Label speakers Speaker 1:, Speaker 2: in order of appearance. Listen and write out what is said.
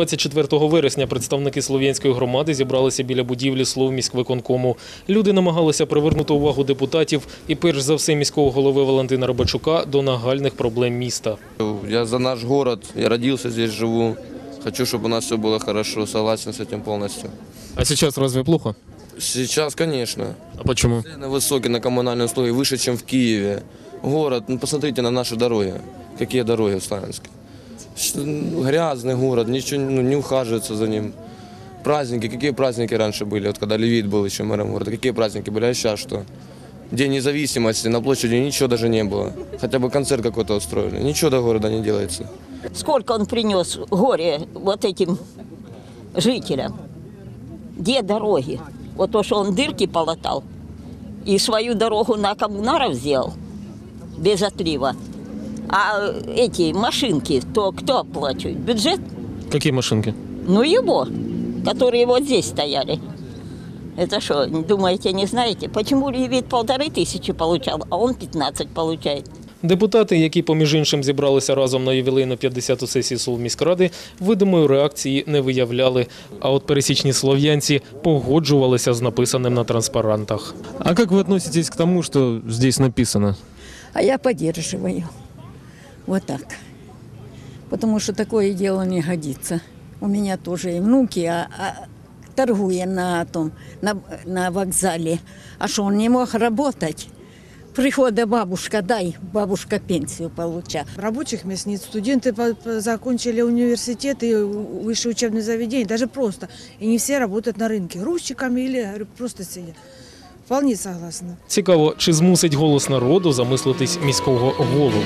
Speaker 1: 24 вересня представники слов'янської громади зібралися біля будівлі слов міськвиконкому. Люди намагалися привернути увагу депутатів і перш за все міського голови Валентина Рибачука до нагальних проблем міста.
Speaker 2: Я за наш город, я родился здесь, живу. Хочу, чтобы у нас все было хорошо, согласен с этим полностью.
Speaker 1: А зараз разве плохо?
Speaker 2: Сейчас, конечно.
Speaker 1: А почему?
Speaker 2: Цены высокие на коммунальные услуги, выше, чем в Киеве. Город, ну посмотрите на наши дороги. Какие дороги в Славянске. Ну, Грязный город, ничего ну, не ухаживается за ним. Праздники, какие праздники раньше были, вот когда Левит был еще мэром города, какие праздники были, а сейчас что? День независимости, на площади ничего даже не было. Хотя бы концерт какой-то устроили. Ничего до города не делается.
Speaker 3: Сколько он принес горе вот этим жителям. Где дороги? Вот то, что он дырки полотал и свою дорогу на коммунаров сделал без отлива. А эти машинки, то кто оплачивает? Бюджет?
Speaker 1: Які машинки?
Speaker 3: Ну его, которые вот здесь стояли. Это что, думаете, не знаете? Почему Левит полторы тысячи получал, а он 15 получает?
Speaker 1: Депутати, які поміж іншим зібралися разом на ювілейну 50-ту сесію Солміськради, видимої реакції не виявляли. А от пересічні слов'янці погоджувалися з написаним на транспарантах.
Speaker 4: А как вы относитесь к тому, что здесь написано?
Speaker 5: А я поддерживаю. Вот так. Потому что такое дело не годится. У меня тоже и внуки, а, а торгуя на том, на, на вокзале. А что, он не мог работать? Приходит бабушка, дай, бабушка пенсию получа.
Speaker 6: Рабочих мест нет. Студенты по- по- закончили университет и высшее учебное заведение, даже просто. И не все работают на рынке. Грузчиками или говорю, просто сидят. Вполне согласна.
Speaker 1: Цікаво, чи змусить голос народу замислитись міського голову.